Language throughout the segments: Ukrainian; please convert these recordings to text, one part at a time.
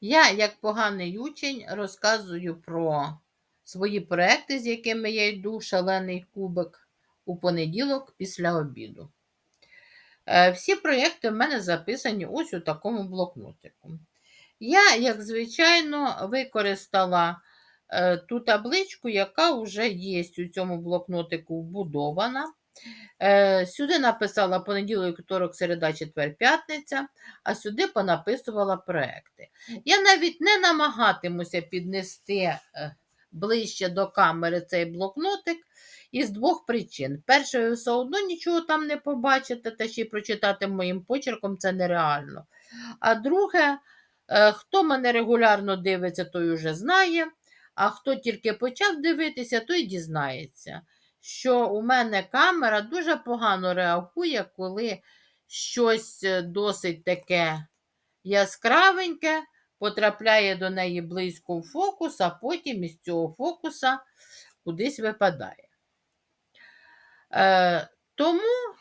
Я, як поганий учень, розказую про свої проекти, з якими я йду, шалений кубик у понеділок після обіду. Е, Всі проєкти в мене записані ось у такому блокнотику. Я, як звичайно, використала е, ту табличку, яка вже є у цьому блокнотику вбудована. Е, Сюди написала понеділок, вівторок, середа, четвер, п'ятниця, а сюди понаписувала проекти. Я навіть не намагатимуся піднести е, ближче до камери цей блокнотик із двох причин. Перше, ви все одно нічого там не побачите, та ще й прочитати моїм почерком це нереально. А друге, е, хто мене регулярно дивиться, той уже знає, а хто тільки почав дивитися, той дізнається, що у мене камера дуже погано реагує, коли щось е, досить таке яскравеньке потрапляє до неї близько в фокус, а потім із цього фокуса кудись випадає. Е, тому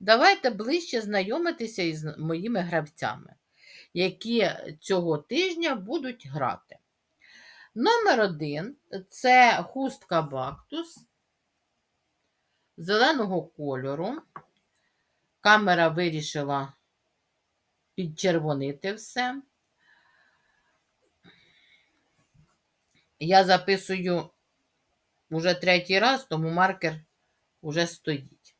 давайте ближче знайомитися із моїми гравцями, які цього тижня будуть грати. Номер один це хустка Бактус зеленого кольору. Камера вирішила підчервонити все. Я записую уже третій раз, тому маркер уже стоїть.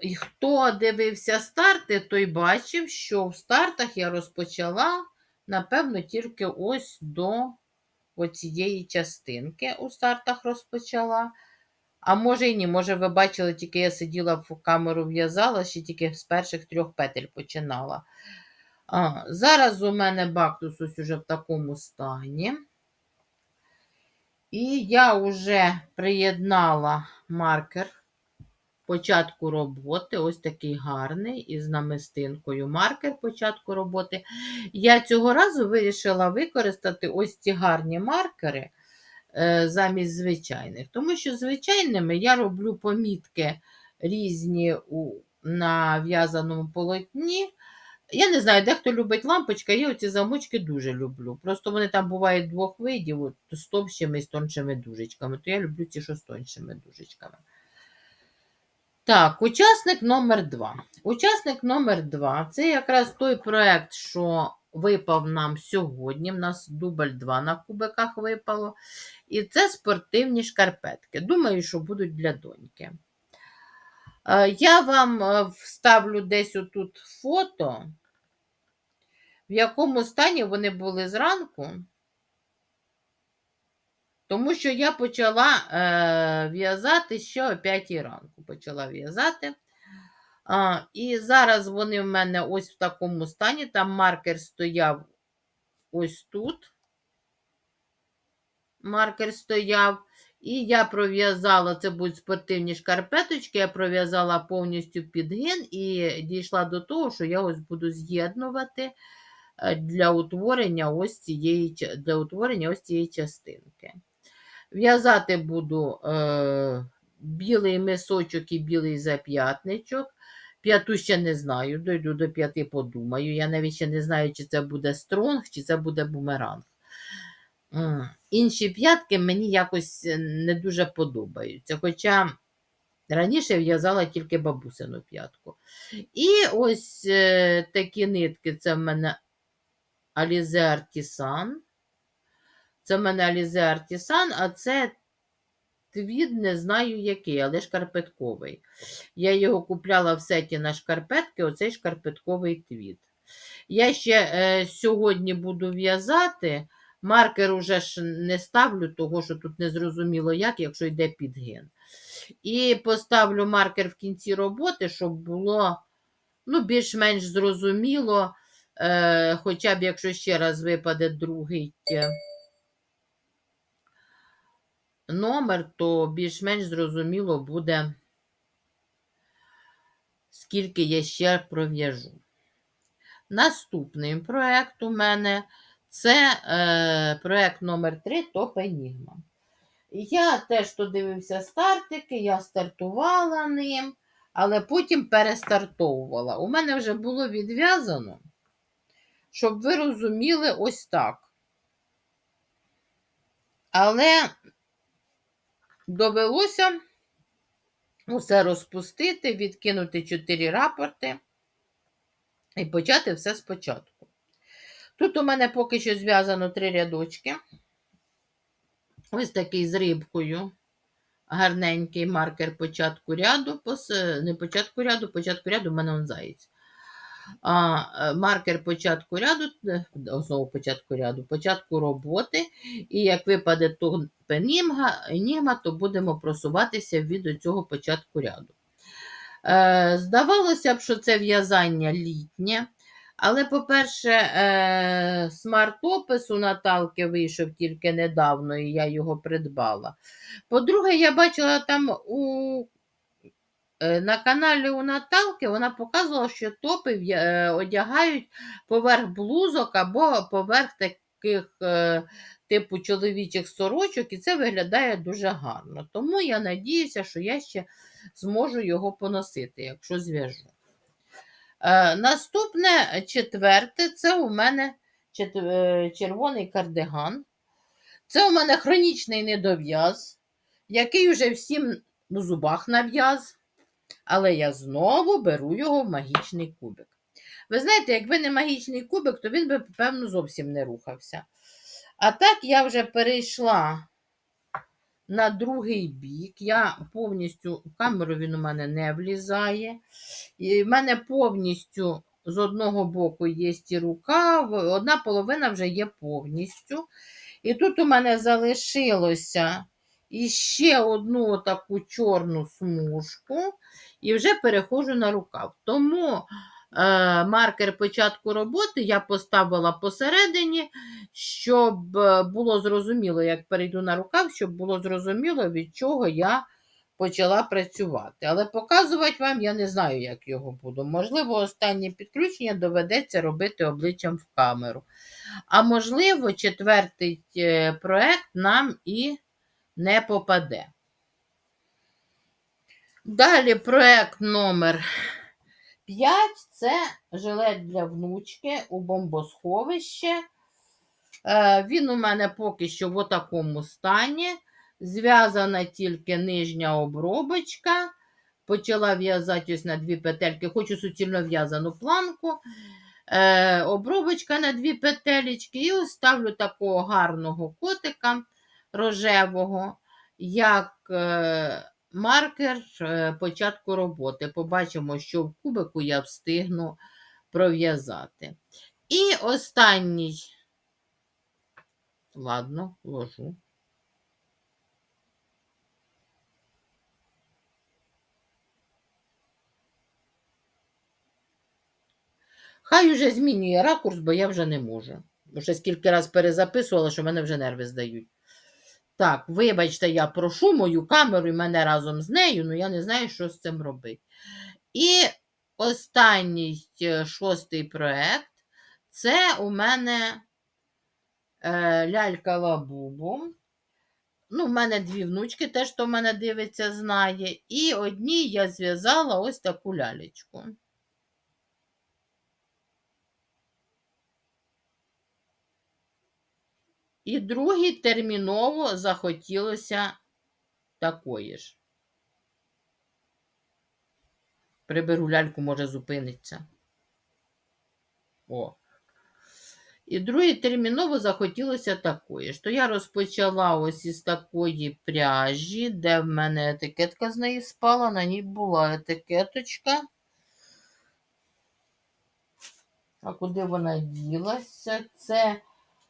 І хто дивився старти, той бачив, що в стартах я розпочала, напевно, тільки ось до оцієї частинки у стартах розпочала. А може і ні, може, ви бачили, тільки я сиділа в камеру в'язала, ще тільки з перших трьох петель починала. А, Зараз у мене бактус ось уже в такому стані. І я вже приєднала маркер початку роботи. Ось такий гарний, із намистинкою маркер початку роботи. Я цього разу вирішила використати ось ці гарні маркери е, замість звичайних. Тому що звичайними я роблю помітки різні у, на в'язаному полотні. Я не знаю, дехто любить лампочка, я оці замочки дуже люблю. Просто вони там бувають двох видів, от, з товщими і з тоншими дужечками, то я люблю ті, що з тоншими дужечками. Так, учасник номер 2. Учасник номер 2 це якраз той проєкт, що випав нам сьогодні. У нас дубль 2 на кубиках випало. І це спортивні шкарпетки. Думаю, що будуть для доньки. Е, Я вам е, вставлю десь отут фото, в якому стані вони були зранку. Тому що я почала е, в'язати ще о 5 ранку. Почала в'язати. А, і зараз вони в мене ось в такому стані. Там маркер стояв ось тут. Маркер стояв. І я пров'язала, це будуть спортивні шкарпеточки, я пров'язала повністю підгин і дійшла до того, що я ось буду з'єднувати е, для утворення ось цієї, для утворення ось цієї частинки. В'язати буду е, білий мисочок і білий зап'ятничок. П'яту ще не знаю, дойду до п'яти, подумаю. Я навіть ще не знаю, чи це буде стронг, чи це буде бумеранг. Інші п'ятки мені якось е, не дуже подобаються. Хоча раніше в'язала тільки бабусину п'ятку. І ось е, такі нитки це в мене Alize Artisan. Це в мене Alize Artisan, а це твід, не знаю який, але шкарпетковий. Я його купляла в сеті на шкарпетки, оцей шкарпетковий твід. Я ще е, сьогодні буду в'язати. Маркер уже ж не ставлю, того що тут не зрозуміло як, якщо йде підгин. І поставлю маркер в кінці роботи, щоб було ну, більш-менш зрозуміло, е, хоча б якщо ще раз випаде другий номер, то більш-менш зрозуміло буде, скільки я ще пров'яжу. Наступний проєкт у мене це е, проєкт номер 3 Топ Енігма. Я теж то дивився стартики, я стартувала ним. але потім перестартовувала. У мене вже було відв'язано, щоб ви розуміли ось так. Але довелося усе розпустити, відкинути чотири рапорти і почати все спочатку. Тут у мене поки що зв'язано три рядочки. Ось такий з рибкою. Гарненький маркер початку ряду. Не початку ряду, початку ряду в мене он заєць. А, е, маркер початку ряду, е, знову початку ряду, початку роботи. І як випаде то енігма, то будемо просуватися від цього початку ряду. Е, здавалося б, що це в'язання літнє. Але, по-перше, смарт-опис у Наталки вийшов тільки недавно, і я його придбала. По-друге, я бачила там у, на каналі у Наталки, вона показувала, що топи е, одягають поверх блузок або поверх таких е, типу чоловічих сорочок, і це виглядає дуже гарно. Тому я надіюся, що я ще зможу його поносити, якщо зв'яжу. Е, наступне четверте це у мене е, червоний кардиган. Це у мене хронічний недов'яз, який уже всім у зубах нав'яз, але я знову беру його в магічний кубик. Ви знаєте, якби не магічний кубик, то він би, певно, зовсім не рухався. А так я вже перейшла на другий бік. Я повністю камеру він у мене не влізає. І в мене повністю з одного боку є і рука, одна половина вже є повністю. І тут у мене залишилося іще одну таку чорну смужку, і вже переходжу на рукав. Тому е, маркер початку роботи я поставила посередині, щоб було зрозуміло, як перейду на рукав, щоб було зрозуміло, від чого я почала працювати. Але показувати вам я не знаю, як його буду. Можливо, останнє підключення доведеться робити обличчям в камеру. А можливо, четвертий е, проект нам і не попаде. Далі проект номер 5 це жилет для внучки у бомбосховище. Він у мене поки що в такому стані. Зв'язана тільки нижня обробочка. Почала в'язати ось на дві петельки. Хочу суцільно в'язану планку. Е, обробочка на дві петелечки. І ставлю такого гарного котика рожевого, як е, маркер е, початку роботи. Побачимо, що в кубику я встигну пров'язати. І останній, ладно, ложу. Хай уже змінює ракурс, бо я вже не можу. Вже скільки раз перезаписувала, що мене вже нерви здають. Так, вибачте, я прошу мою камеру і мене разом з нею, ну я не знаю, що з цим робити. І останній е, шостий проект це у мене е, лялька Лабубу. Ну, в мене дві внучки, теж хто мене дивиться, знає. І одній я зв'язала ось таку лялечку. І другій терміново захотілося такої ж. Приберу ляльку, може, зупиниться. О. І другій терміново захотілося такої ж. То я розпочала ось із такої пряжі, де в мене етикетка з неї спала, на ній була етикеточка. А куди вона ділася? Це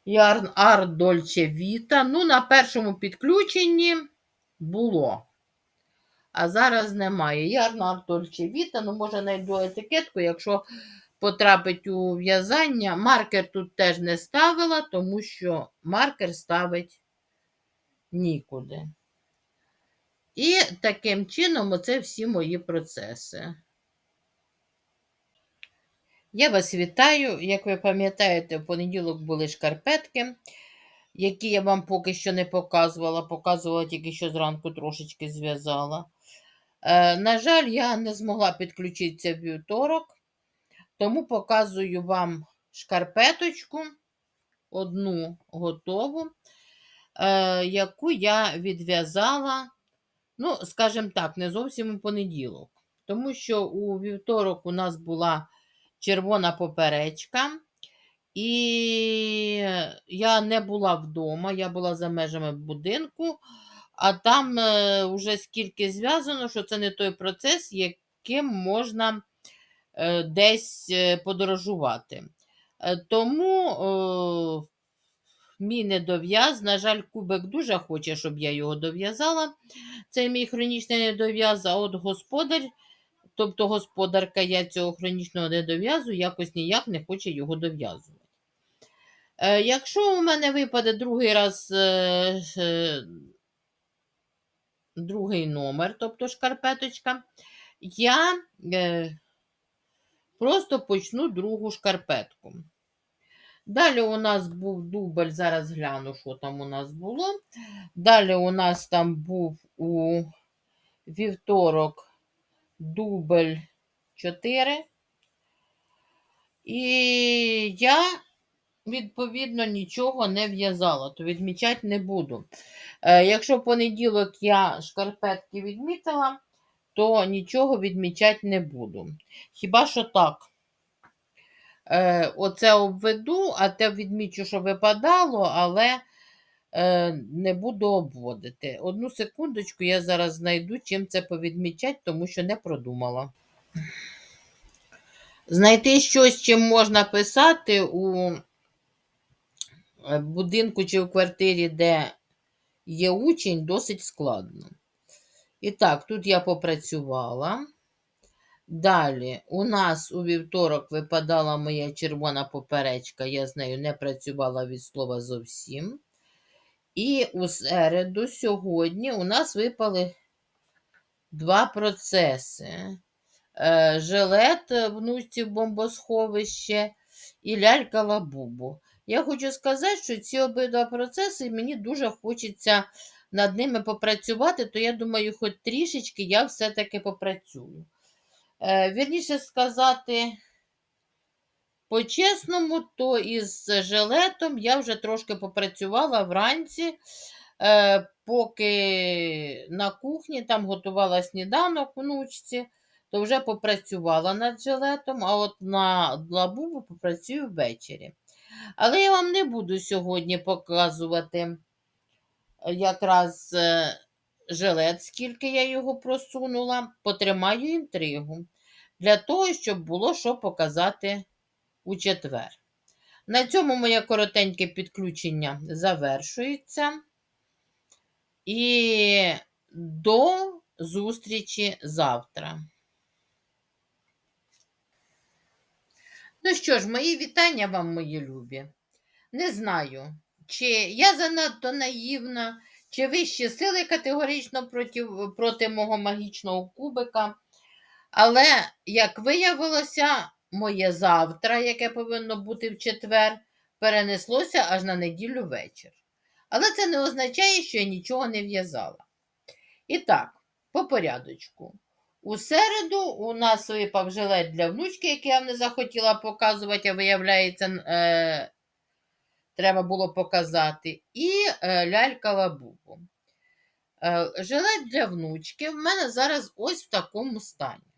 Art Dolce Vita. Ну, на першому підключенні було. А зараз немає. Art Dolce Vita. Ну, може, знайду етикетку, якщо потрапить у в'язання. Маркер тут теж не ставила, тому що маркер ставить нікуди. І таким чином, оце всі мої процеси. Я вас вітаю. Як ви пам'ятаєте, в понеділок були шкарпетки, які я вам поки що не показувала. Показувала тільки що зранку трошечки зв'язала. Е, на жаль, я не змогла підключитися в вівторок, тому показую вам шкарпеточку, одну готову, е, яку я відв'язала, ну, скажімо так, не зовсім у понеділок. Тому що у вівторок у нас була червона поперечка, і я не була вдома, я була за межами будинку, а там е, вже скільки зв'язано, що це не той процес, яким можна е, десь е, подорожувати. Е, Тому е, мій недов'яз, на жаль, кубик дуже хоче, щоб я його дов'язала. Це мій хронічний недов'яз, а от господар, тобто господарка я цього хронічного недов'язу, якось ніяк не хоче його дов'язувати. Е, Якщо у мене випаде другий раз е, е, другий номер, тобто шкарпеточка, я просто почну другу шкарпетку. Далі у нас був дубль, зараз гляну, що там у нас було. Далі у нас там був у вівторок дубль 4. І я, відповідно, нічого не в'язала, то відмічати не буду. Е, якщо в понеділок я шкарпетки відмітила, то нічого відмічати не буду. Хіба що так. Е, оце обведу, а те відмічу, що випадало, але не буду обводити. Одну секундочку, я зараз знайду, чим це повідмічати, тому що не продумала. Знайти щось, чим можна писати у е, будинку чи в квартирі, де є учень, досить складно. І так, тут я попрацювала. Далі, у нас у вівторок випадала моя червона поперечка, я з нею не працювала від слова зовсім. І у середу сьогодні у нас випали два процеси: Е, жилет внуці бомбосховище і лялька лабубу. Я хочу сказати, що ці обидва процеси мені дуже хочеться над ними попрацювати, то я думаю, хоч трішечки я все-таки попрацюю. Е, Вірніше сказати, по-чесному, то із жилетом я вже трошки попрацювала вранці, е, поки на кухні там готувала сніданок внучці, то вже попрацювала над жилетом, а от на лабубу попрацюю ввечері. Але я вам не буду сьогодні показувати е, якраз е, жилет, скільки я його просунула, потримаю інтригу для того, щоб було що показати у четвер. На цьому моє коротеньке підключення завершується. І до зустрічі завтра. Ну що ж, мої вітання вам, мої любі. Не знаю, чи я занадто наївна, чи вищі сили категорично проти, проти мого магічного кубика. Але, як виявилося, моє завтра, яке повинно бути в четвер, перенеслося аж на неділю вечір. Але це не означає, що я нічого не в'язала. І так, по порядочку. У середу у нас випав жилет для внучки, який я не захотіла показувати, а виявляється, е, треба було показати. І е, лялька лабубу. Е, жилет для внучки в мене зараз ось в такому стані.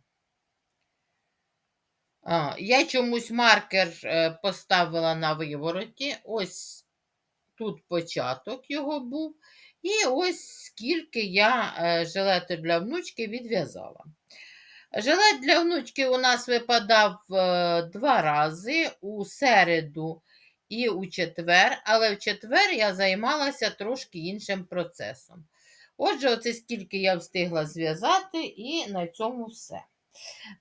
А, я чомусь маркер е, поставила на вивороті. Ось тут початок його був. І ось скільки я е, жилету для внучки відв'язала. Жилет для внучки у нас випадав е, два рази у середу і у четвер, але в четвер я займалася трошки іншим процесом. Отже, оце скільки я встигла зв'язати, і на цьому все.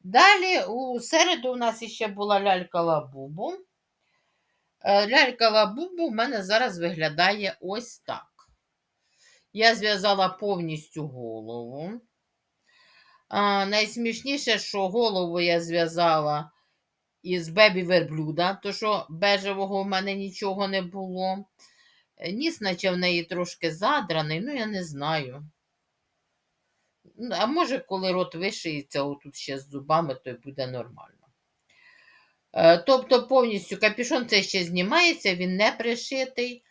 Далі у середу у нас ще була лялька лабубу. Е, Лялька лабубу в мене зараз виглядає ось так. Я зв'язала повністю голову. А, найсмішніше, що голову я зв'язала із бебі верблюда, то що бежевого в мене нічого не було. Е, Ніс, наче в неї трошки задраний, ну я не знаю. Ну, А може, коли рот вишиється, отут ще з зубами, то й буде нормально. Е, Тобто повністю капюшон це ще знімається, він не пришитий.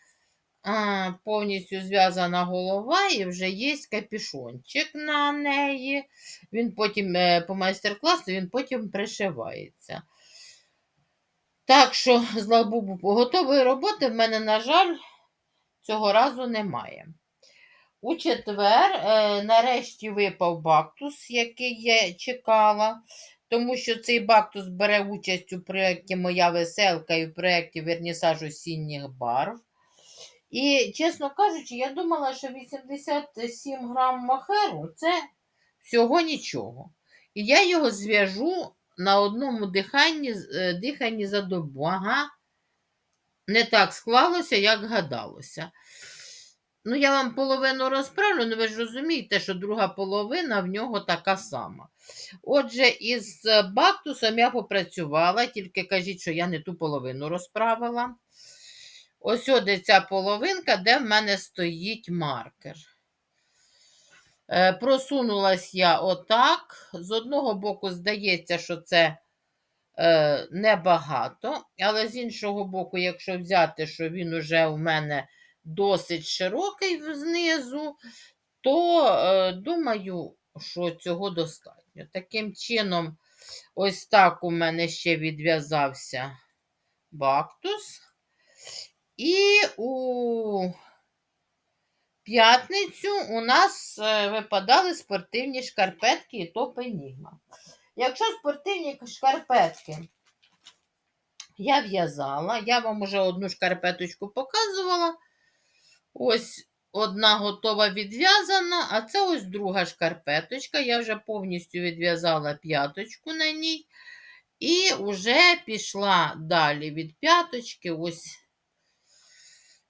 Повністю зв'язана голова і вже є капюшончик на неї. Він потім е, по майстер-класу він потім пришивається. Так що, слава Богу, готової роботи в мене, на жаль, цього разу немає. У четвер, е, нарешті, випав бактус, який я чекала, тому що цей бактус бере участь у проєкті Моя веселка і в проєкті Вернісаж осінніх барв. І, чесно кажучи, я думала, що 87 грам махеру це всього нічого. І я його зв'яжу на одному диханні, е, диханні за добу. Ага. Не так склалося, як гадалося. Ну, я вам половину розправлю, але ви ж розумієте, що друга половина в нього така сама. Отже, із е, бактусом я попрацювала, тільки кажіть, що я не ту половину розправила. Ось де ця половинка, де в мене стоїть маркер. Е, просунулась я отак. З одного боку, здається, що це е, небагато, але з іншого боку, якщо взяти, що він уже у мене досить широкий знизу, то е, думаю, що цього достатньо. Таким чином, ось так у мене ще відв'язався бактус. І у п'ятницю у нас е, випадали спортивні шкарпетки і топ Енігма. Якщо спортивні шкарпетки я в'язала, я вам уже одну шкарпеточку показувала. Ось одна готова відв'язана, а це ось друга шкарпеточка. Я вже повністю відв'язала п'яточку на ній. І вже пішла далі від п'яточки. Ось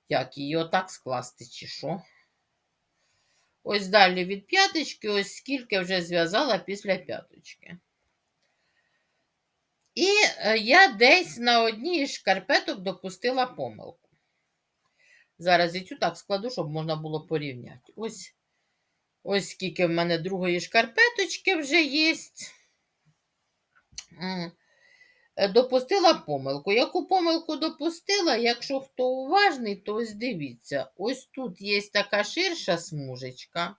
як її отак скласти, чи що. Ось далі від п'яточки, ось скільки вже зв'язала після п'яточки. І е, я десь на одній із шкарпеток допустила помилку. Зараз і цю так складу, щоб можна було порівняти. Ось, ось скільки в мене другої шкарпеточки вже є. Е, Допустила помилку. Яку помилку допустила? Якщо хто уважний, то ось дивіться, ось тут є така ширша смужечка,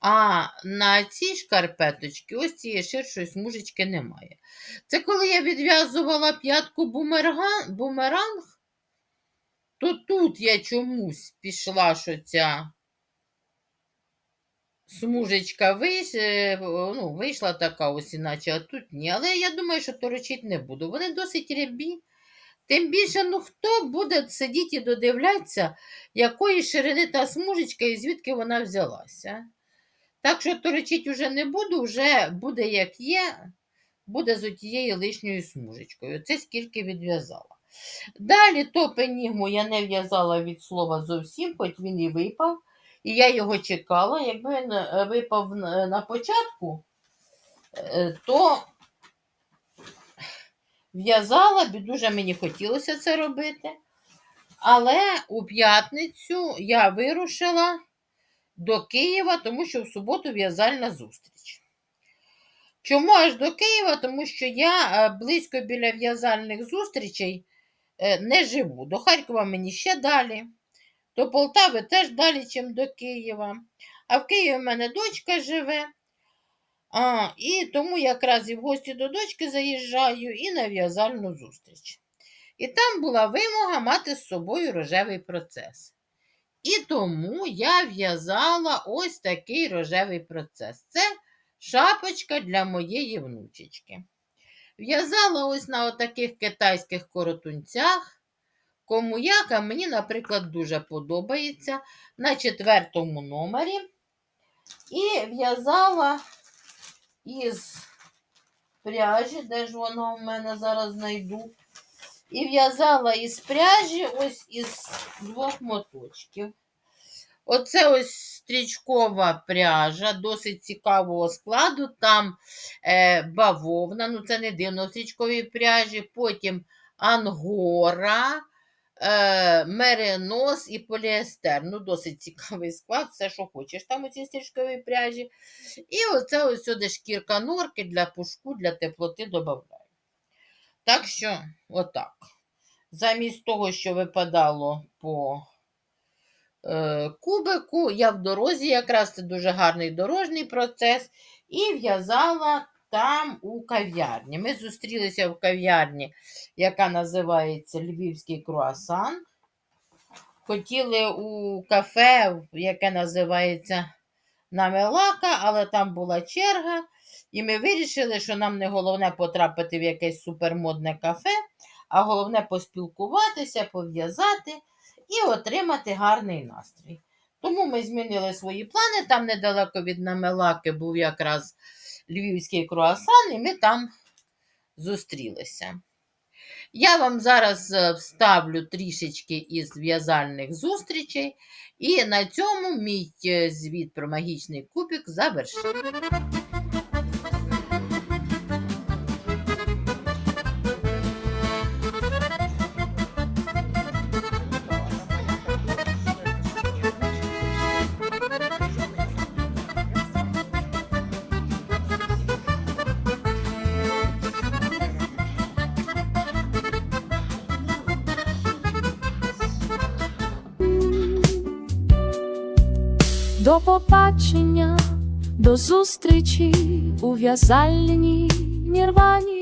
а на цій шкарпеточці ось цієї ширшої смужечки немає. Це коли я відв'язувала п'ятку бумеранг, то тут я чомусь пішла, що ця смужечка вийш, е, ну, вийшла така ось іначе, а тут ні. Але я думаю, що торочити не буду. Вони досить рябі. Тим більше, ну хто буде сидіти і додивлятися, якої ширини та смужечка і звідки вона взялася. Так що торочити вже не буду, вже буде як є, буде з отією лишньою смужечкою. Це скільки відв'язала. Далі топ енігму я не в'язала від слова зовсім, хоч він і випав. І я його чекала. Якби він е, випав на на початку, е, то в'язала дуже мені хотілося це робити. Але у п'ятницю я вирушила до Києва, тому що в суботу в'язальна зустріч. Чому аж до Києва? Тому що я е, близько біля в'язальних зустрічей е, не живу. До Харкова мені ще далі. До Полтави теж далі, ніж до Києва. А в Києві в мене дочка живе. А, і тому якраз і в гості до дочки заїжджаю і на в'язальну зустріч. І там була вимога мати з собою рожевий процес. І тому я в'язала ось такий рожевий процес. Це шапочка для моєї внучечки. В'язала ось на отаких китайських коротунцях. Кому як, а мені, наприклад, дуже подобається на четвертому номері. І в'язала із пряжі, де ж вона у мене зараз знайду. І в'язала із пряжі ось із двох моточків. Оце ось стрічкова пряжа, досить цікавого складу. Там е, бавовна, ну це не дивно в стрічковій пряжі, потім ангора. е, меринос і поліестер. Ну, досить цікавий склад, все, що хочеш там у цій стрічковій пряжі. І оце ось сюди шкірка норки для пушку, для теплоти додаю. Так що, отак. Замість того, що випадало по кубику, я в дорозі, якраз це дуже гарний дорожній процес, і в'язала там у кав'ярні. Ми зустрілися в кав'ярні, яка називається Львівський круасан. Хотіли у кафе, яке називається Намелака, але там була черга. І ми вирішили, що нам не головне потрапити в якесь супермодне кафе, а головне поспілкуватися, пов'язати і отримати гарний настрій. Тому ми змінили свої плани. Там недалеко від Намелаки був якраз львівський круасан, і ми там зустрілися. Я вам зараз е, вставлю трішечки із в'язальних зустрічей, і на цьому мій е, звіт про магічний кубик завершив. Побачення, до зустрічі у в'язальній нірвані.